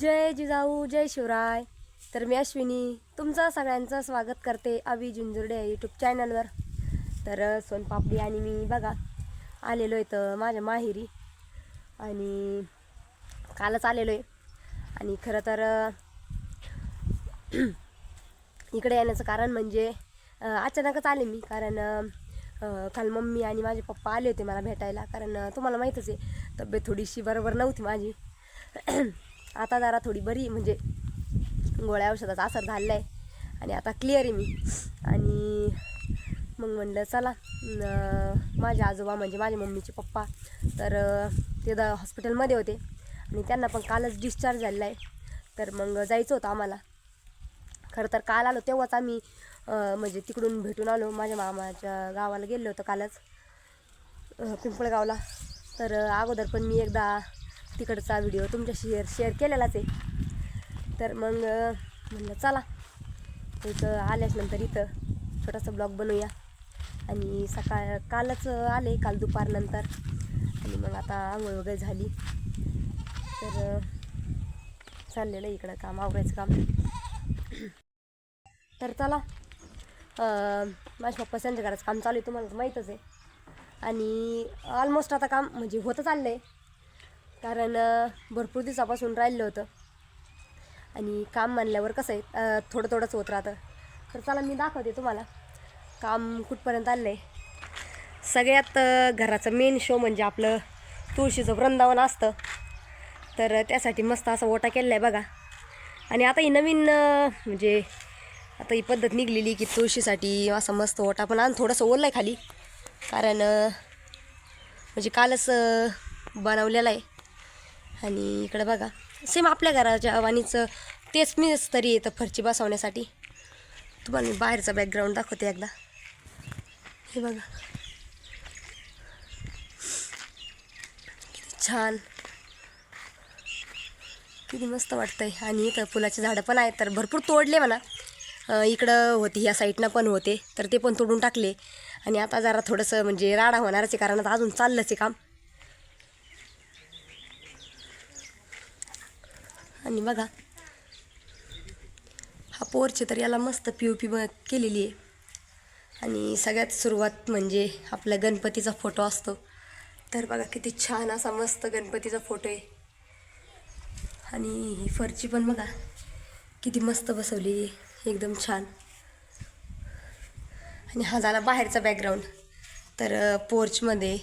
जय जिजाऊ जय शिवराय. तर मी अश्विनी तुमचं सगळ्यांचं स्वागत करते अभि झुंझुर्डे यूट्यूब चॅनलवर तर सोनपापडी आणि मी बघा आलेलो आहे तर माझ्या माहेरी. आणि कालच आलेलो आहे. आणि खरं तर इकडे येण्याचं कारण म्हणजे अचानकच आले मी. कारण काल मम्मी आणि माझे पप्पा आले होते मला भेटायला. कारण तुम्हाला माहीतच आहे तब्येत थोडीशी बरोबर नव्हती माझी. आता जरा थोडी बरी म्हणजे गोळ्या औषधाचा असर झालेला आहे आणि आता क्लिअर आहे मी. आणि मग म्हणलं चला माझे आजोबा म्हणजे माझ्या मम्मीचे पप्पा तर ते द हॉस्पिटलमध्ये होते. आणि त्यांना पण कालच डिस्चार्ज झालेला आहे तर मग जायचं होतं आम्हाला. खरं तर काल आलो तेव्हाच आम्ही म्हणजे तिकडून भेटून आलो. माझ्या मामाच्या गावाला गेलो होतो कालच पिंपळगावला तर अगोदर पण मी एकदा तिकडचा व्हिडिओ तुमच्याशी शेअर शेअर केलेलाच आहे. तर मग म्हणलं चला. इथं आल्याच नंतर इथं छोटासा ब्लॉग बनवूया. आणि सकाळ कालच आले काल दुपारनंतर आणि मग आता आंघोळ वगैरे झाली. तर चाललेलं आहे इकडं काम आवरायचं काम. तर चला. माझ्या पप्पा संध्याकाळचं काम चालू आहे तुम्हाला माहीतच आहे. आणि ऑलमोस्ट आता काम म्हणजे होतं चाललं आहे. कारण भरपूर दिवसापासून राहिलं होतं. आणि काम म्हणल्यावर कसं आहे थोडं थोडंच होत राहतं. तर चला मी दाखवते तुम्हाला. काम कुठपर्यंत आलं आहे सगळ्यात घराचं मेन शो म्हणजे आपलं तुळशीचं वृंदावन असतं. तर त्यासाठी मस्त असा ओटा केलेला आहे बघा. आणि आता ही नवीन म्हणजे आता ही पद्धत निघलेली की तुळशीसाठी असा मस्त ओटा पण आणि थोडंसं ओलं आहे खाली. कारण म्हणजे कालच बनवलेला आहे. आणि इकडं बघा सेम आपल्या घराच्या वाणीचं तेच मीच तरी येतं फरची बसवण्यासाठी. तुम्हाला मी बाहेरचा बॅकग्राऊंड दाखवते एकदा. हे बघा. किती छान. किती मस्त वाटतंय. आणि इथं फुलाची झाडं पण आहेत तर भरपूर तोडले म्हणा. इकडं होती ह्या साईडनं पण होते तर ते पण तोडून टाकले. आणि आता जरा थोडंसं म्हणजे राडा होणारच आहे कारण आता अजून चाललंच आहे काम. आणि बघा हा पोर्च तर याला मस्त पी ओ पी केलेली आहे. आणि सगळ्यात सुरुवात म्हणजे आपला गणपतीचा फोटो असतो. तर बघा किती छान असा मस्त गणपतीचा फोटो आहे. आणि ही फरची पण बघा किती मस्त बसवली आहे. एकदम छान. आणि हा झाला बाहेरचा बॅकग्राऊंड तर पोर्चमध्ये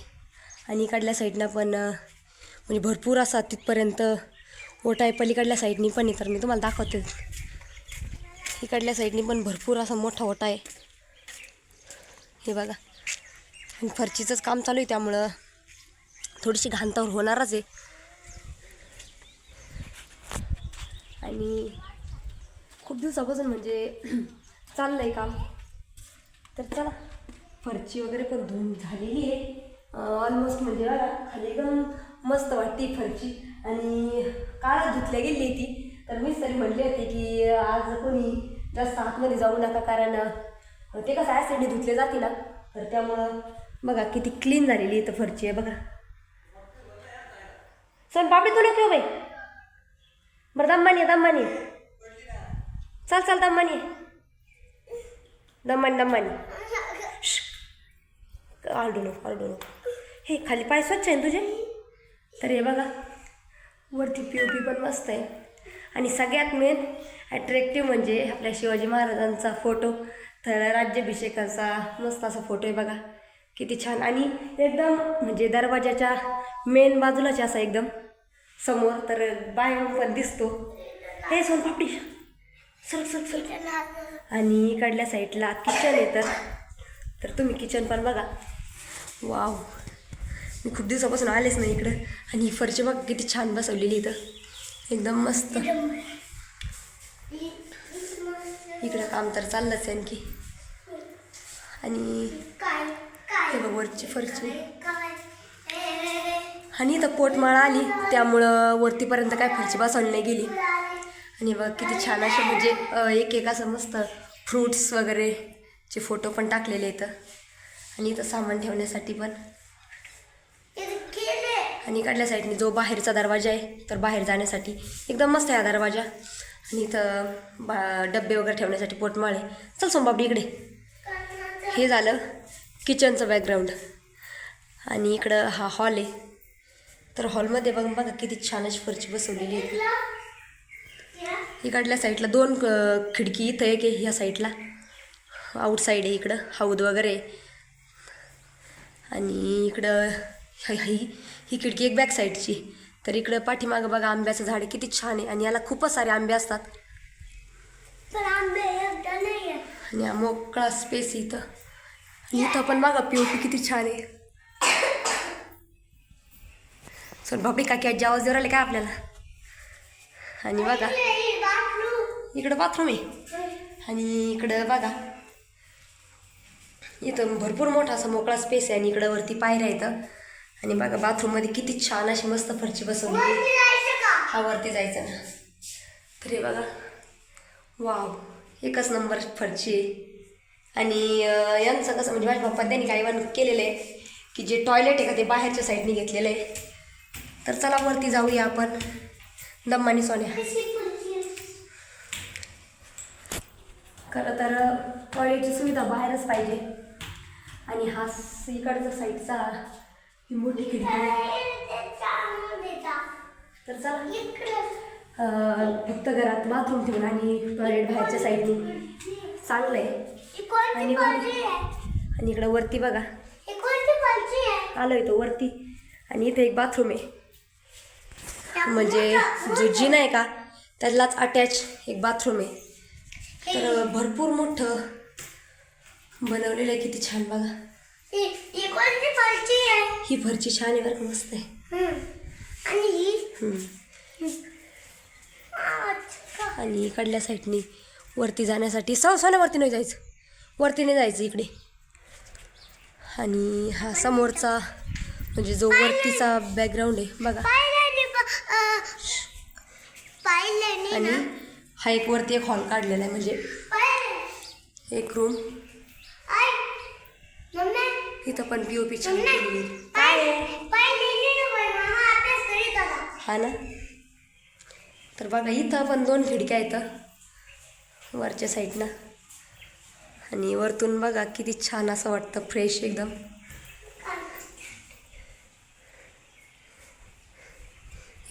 आणि इकडल्या साईडनं पण म्हणजे भरपूर असा तिथपर्यंत ओटा आहे पलीकडल्या साईडनी पण आहे तर मी तुम्हाला दाखवते. इकडल्या साईडनी पण भरपूर असा मोठा ओटा आहे. हे बघा. आणि फरचीचंच काम चालू आहे त्यामुळं थोडीशी घाणतावर होणारच आहे. आणि खूप दिवसापासून म्हणजे चाललं आहे काम. तर चला फरची वगैरे पण धुवून झालेली आहे. ऑलमोस्ट म्हणजे बघा खाली एकदम मस्त वाटते फरची. आणि काळच धुतल्या गेली ती तर मीच तरी म्हटली होती की आज कोणी जास्त आतमध्ये जाऊ नका कारण ते कसं ॲसिडने धुतले जाते ना. तर त्यामुळं बघा किती क्लीन झालेली इथं फरची आहे बघा. सण पापडी तुला ठेव बाई. बरं दम्मानी आहे, दम्मानी आहे. चल चल दम्मानी आहे. दम्मानी दम्मानी श्श. आरडू नको आरडू नको. हे खाली पाय स्वच्छ आहे ना तुझे? तर हे बघा. वरती पी ओ पी पण मस्त आहे. आणि सगळ्यात मेन अट्रॅक्टिव्ह म्हणजे आपल्या शिवाजी महाराजांचा फोटो तर राज्याभिषेकाचा मस्त असा फोटो आहे बघा. किती छान. आणि एकदम म्हणजे दरवाजाच्या मेन बाजूलाच असा एकदम. समोर तर बाहेरून पण दिसतो. हे सोनपापडी सर सर सर. आणि इकडल्या साईडला किचन येतं तर. तुम्ही किचन पण बघा. वाव मी खूप दिवसापासून आलेच नाही इकडं. आणि ही फरची बघ किती छान बसवलेली इथं. एकदम मस्त. इकडं काम तर चाललंच आहे आणखी. आणि हे बघ वरची फरची. आणि इथं पोटमाळा आली त्यामुळं वरतीपर्यंत काय फरची बसवली नाही गेली. आणि बघ किती छान असे म्हणजे एक एक असं मस्त फ्रूट्स वगैरे चे फोटो पण टाकलेले इथं. आणि इथं सामान ठेवण्यासाठी पण. आणि इकडल्या साईडने जो बाहेरचा दरवाजा आहे तर बाहेर जाण्यासाठी एकदम मस्त आहे हा दरवाजा. आणि इथं बा डबे वगैरे ठेवण्यासाठी पोटमाळ आहे. चल सोमबाबडी इकडे. हे झालं किचनचं बॅकग्राऊंड आणि इकडं हा हॉल आहे. तर हॉलमध्ये बघ बघा किती छान अशी फरची बसवलेली आहे. इकडल्या साईडला दोन खिडकी इथं एक आहे ह्या साईडला आउटसाईड आहे इकडं हौद वगैरे आहे. आणि इकडं ह- ही खिडकी एक बॅक साईडची तर इकडं पाठीमागं बघा आंब्याचं झाड किती छान आहे. आणि याला खूपच सारे आंबे असतात. आणि हा मोकळा स्पेस इथं. आणि इथं पण बघा पी किती छान आहे. सर बापडी काकी आज आवाज देऊ राहिले काय आपल्याला? आणि बघा इकडं बाथरूम आहे. आणि इकडं बघा इथं भरपूर मोठा असा मोकळा स्पेस आहे. आणि इकडं वरती पायऱ्या इथं आणि बघा बाथरूममध्ये किती छान अशी मस्त फरची बसवली हा वरती जायचं ना. तर हे बघा. वाव एकच नंबर फरची आहे. आणि यांचं कसं म्हणजे माझ्या पप्पा त्यांनी काही वन केलेलं आहे की जे टॉयलेट आहे का ते बाहेरच्या साईडने घेतलेलं आहे. तर चला वरती जाऊया आपण. दम्मानी सोन्या. खरं तर टॉयलेटची सुविधा बाहेरच पाहिजे. आणि हा इकडचा साईडचा ही मोठी खिडकी. तर चला. फक्त घरात बाथरूम ठेवून आणि टॉयलेट बाहेरच्या साईडने चांगलं आहे आणि आणि इकडं वरती बघा. आलो तो वरती. आणि इथे एक बाथरूम आहे. म्हणजे जो जिना आहे का त्यातलाच अटॅच एक बाथरूम आहे. तर भरपूर मोठं बनवलेलं आहे किती छान बघा. ही फरची छान आहे बरं का मस्त आहे. आणि ही? इकडल्या साईडनी वरती जाण्यासाठी स सोन्यावरती नाही जायचं. वरती नाही जायचं इकडे. आणि हा समोरचा म्हणजे जो वरतीचा बॅकग्राऊंड आहे बघा. आणि हा एक वरती एक हॉल काढलेला आहे म्हणजे एक रूम आई, मम्मी, इथं पण पी ओ पी छान मम्मी, केलेली आहे. पाहिलं- पाहिलेली ना बाई, मामा अभ्यास करीत होता. हा ना? तर बघा इथं पण दोन खिडक्या आहेत. वरच्या साईडनं आणि वरतून बघा किती छान असं वाटतं फ्रेश एकदम.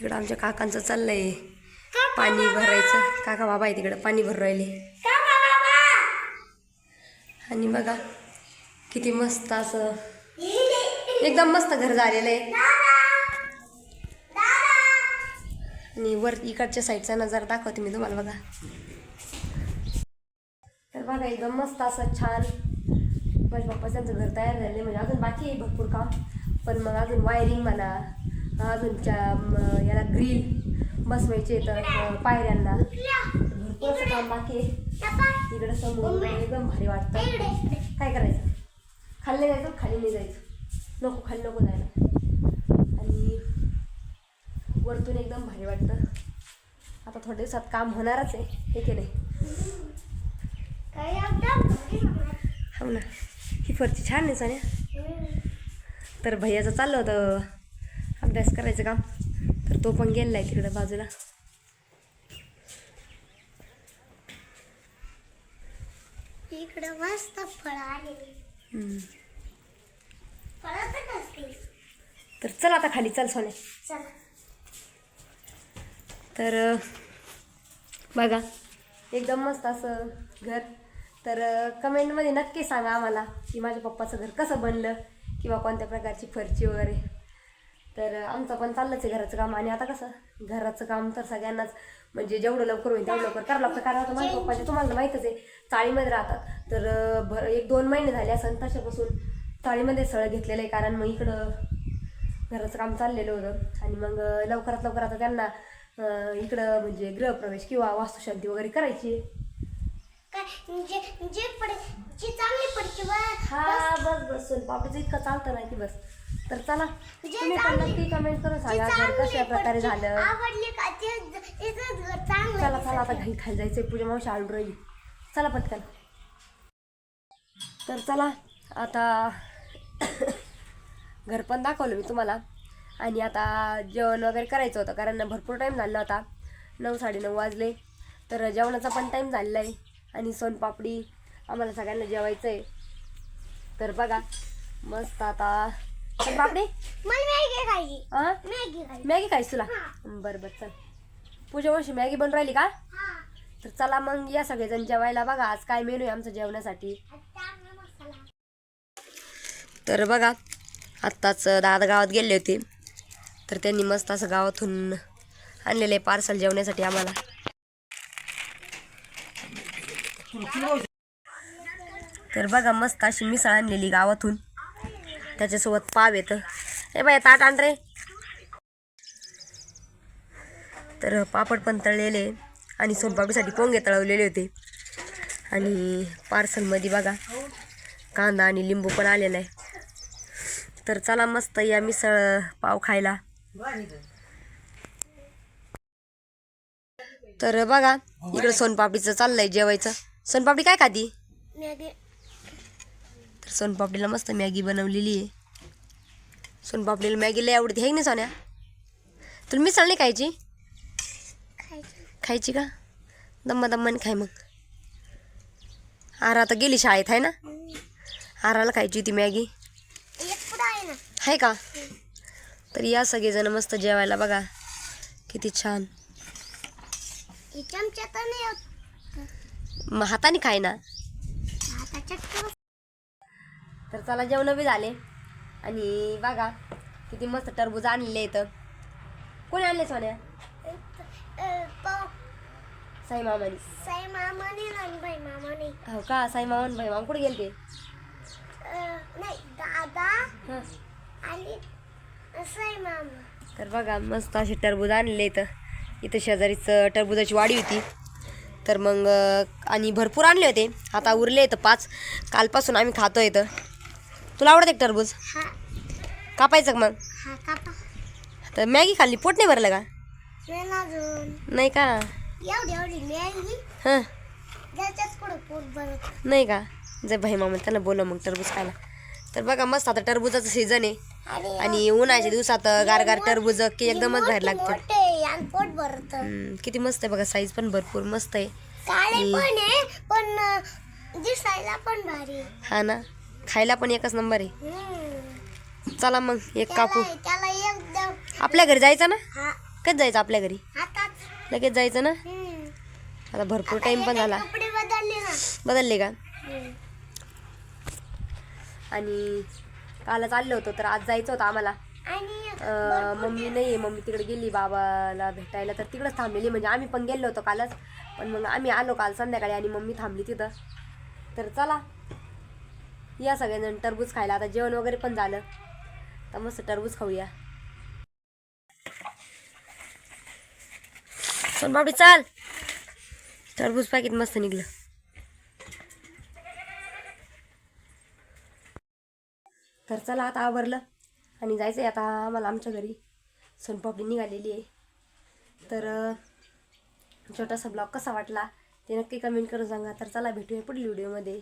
इकडं आमच्या काकांचं चाललंय. पाणी भरायचं. काका बाबा आहे तिकडं पाणी भर राहिले? आणि बघा किती मस्त असं. एकदम मस्त घर झालेलं आहे. आणि वर इकडच्या साईडचा नजारा दाखवते मी तुम्हाला बघा. तर बघा एकदम मस्त असं छान. माझ्या पप्पा त्यांचं घर तयार झाले म्हणजे अजून बाकी आहे भरपूर काम. पण मग अजून वायरिंग म्हणा अजून याला ग्रिल बसवायचे तर पायऱ्यांना. भरपूर असं काम बाकी आहे. इकडं समोर एकदम भारी वाटतं. काय करायचं? खाली जायचं खाली नाही जायचं. नको खाली नको जायला. आणि वरतून एकदम भारी वाटतं. आता थोड्या दिवसात काम होणारच आहे हे की नाही. हो ना. ही फरची छान आहे सान्या. तर भैयाचं चाललं होतं अभ्यास करायचं काम. तर तो पण गेलेला आहे तिकडं बाजूला. इकडं मस्त फळ आले तर चल आता खाली चल सोने. चला. तर बघा एकदम मस्त असं घर. तर कमेंटमध्ये नक्की सांगा आम्हाला की माझ्या पप्पाचं घर कसं बनलं किंवा कोणत्या प्रकारची फरची वगैरे. तर आमचं पण चाललंच आहे घराचं काम आणि आता कसं? घराचं काम तर सगळ्यांनाच म्हणजे जेवढं लवकर होईल तेवढं लवकर करावं लागतं. कारण आता माझ्या पप्पाचे तुम्हाला माहीतच आहे चाळीमध्ये राहतात. तर भर एक दोन महिने झाले असं तशापासून चाळीमध्ये सळ घेतलेलं आहे कारण मग इकडं घराचं काम चाललेलं होतं. आणि मग लवकरात लवकर आता त्यांना इकडं म्हणजे गृहप्रवेश किंवा वास्तुशांती वगैरे करायची जे जे पडे जी चांगली पडते बा- हा बस बस सोनपापडीचं इतकं चालतं नाही की बस. तर चला तुम्ही पण नक्की कमेंट करून सांगा घर कशा प्रकारे झालं. चला चला आता. घरी खाली जायचंय. पूजा मावशी आळू राहिली. चला पटकन. तर चला आता घर पण दाखवलं मी तुम्हाला. आणि आता जेवण वगैरे करायचं होतं कारण भरपूर टाईम झाला होता. नऊ साडेनऊ वाजले. तर जेवणाचा पण टाईम झालेला आहे. आणि सोनपापडी आम्हाला सगळ्यांना जेवायचं आहे तर बघा मस्त आता सोनपापडी मला मॅगी खायची. हां मॅगी खायची. मॅगी खायची तुला? बरं बरं चल. पूजा वर्षी मॅगी बनून राहिली का? हा. तर चला मग या सगळेजण जेवायला बघा. आज काय मेनू आहे आमचं जेवणासाठी? मसाला. तर बघा आत्ताच दादा गावात गेले होते. तर त्यांनी मस्त असं गावातून आणलेलं आहे पार्सल जेवण्यासाठी आम्हाला. तर बघा मस्त अशी मिसळ आणलेली गावातून. त्याच्यासोबत पाव येतं. हे बाय ताट आण रे. तर पापड पण तळलेले आणि स्वयंपाकासाठी पोंगे तळवलेले होते. आणि पार्सलमध्ये बघा कांदा आणि लिंबू पण आलेला आहे. तर चला मस्त या मिसळ पाव खायला. तर बघा इकडं सोनपापडीचं चाललंय जेवायचं. सोनपापडी काय खाती? तर सोनपापडीला मस्त मॅगी बनवलेली आहे. सोनपापडीला मॅगी लय आवडते हे नाही सोन्या? तुला मिसळ नाही खायची? खायची. का? दम्मा दम्माने खाय मग. आरा आता गेली शाळेत आहे ना? आराला खायची होती मॅगी. आहे आहे का? तर या सगळेजण मस्त जेवायला बघा. किती छान. मग हाताने खाय ना. तर चला जेवण बी झाले. आणि बघा किती मस्त टरबूज आणलेले इथं. कोणी आणले सोन्या? साई मामानी साई मामाने आणि बाई मामाने हो का? साई मामा भाई मामा कुठे गेलते? अं, नाही दादा. आणि साई मामा तर बघा मस्त असे टरबूज आणले इथं. इथं शेजारीच टरबुजाची वाडी होती. तर मग आणि भरपूर आणले होते. आता उरले इथं पाच. कालपासून आम्ही खातो इथं. तुला आवडते का टरबूज? हा. कापायचं का मग? हा कापा. तर मॅगी खाल्ली पोट नाही भरलं का? नाही ना अजून. नाही का? एवढी एवढी मॅगी. हां. पोट भरत. नाही का? जर भाई मामा त्यांना बोलव मग टरबूज खायला. तर बघा मस्त आता टरबुजाचं सीझन आहे. आणि आणि उन्हाळ्याच्या दिवसात गारगार टरबूज की एकदमच बाहेर लागतं. मोठे आणि पोट भरत. हम्म, किती मस्त आहे बघा साईज पण भरपूर मस्त आहे. काळे पण आहे पण अं, दिसायला पण भारी आहे. हा ना? खायला पण एकच नंबर आहे. चला मग एक कापू. त्याला त्याला एकदम. आपल्या घरी जायचं ना? हा. कधी जायचं आपल्या घरी? हातात लगेच जायचं ना? हम्म. आता भरपूर टाइम पण झाला. कपडे बदलले ना. बदलले का? हम्म. आणि कालच आलो होतो तर आज जायचं होतं आम्हाला. आणि अं, मम्मी नाही आहे मम्मी तिकडे गेली बाबाला भेटायला तर तिकडंच थांबलेली. म्हणजे आम्ही पण गेलो होतो कालच. पण मग आम्ही आलो काल संध्याकाळी आणि मम्मी थांबली तिथं. तर चला. या सगळेजण टरबूज खायला. आता जेवण वगैरे पण झालं. तर मस्त टरबूज खाऊया. सोनबाबडी चाल. टरबूज पॅकेट मस्त निघलं. तर चला आता आवरलं आणि जायचं आहे आता आम्हाला आमच्या घरी. सोनपापडी निघालेली आहे. तर छोटासा ब्लॉग कसा वाटला ते नक्की कमेंट करून सांगा. तर चला भेटूया पुढील व्हिडिओमध्ये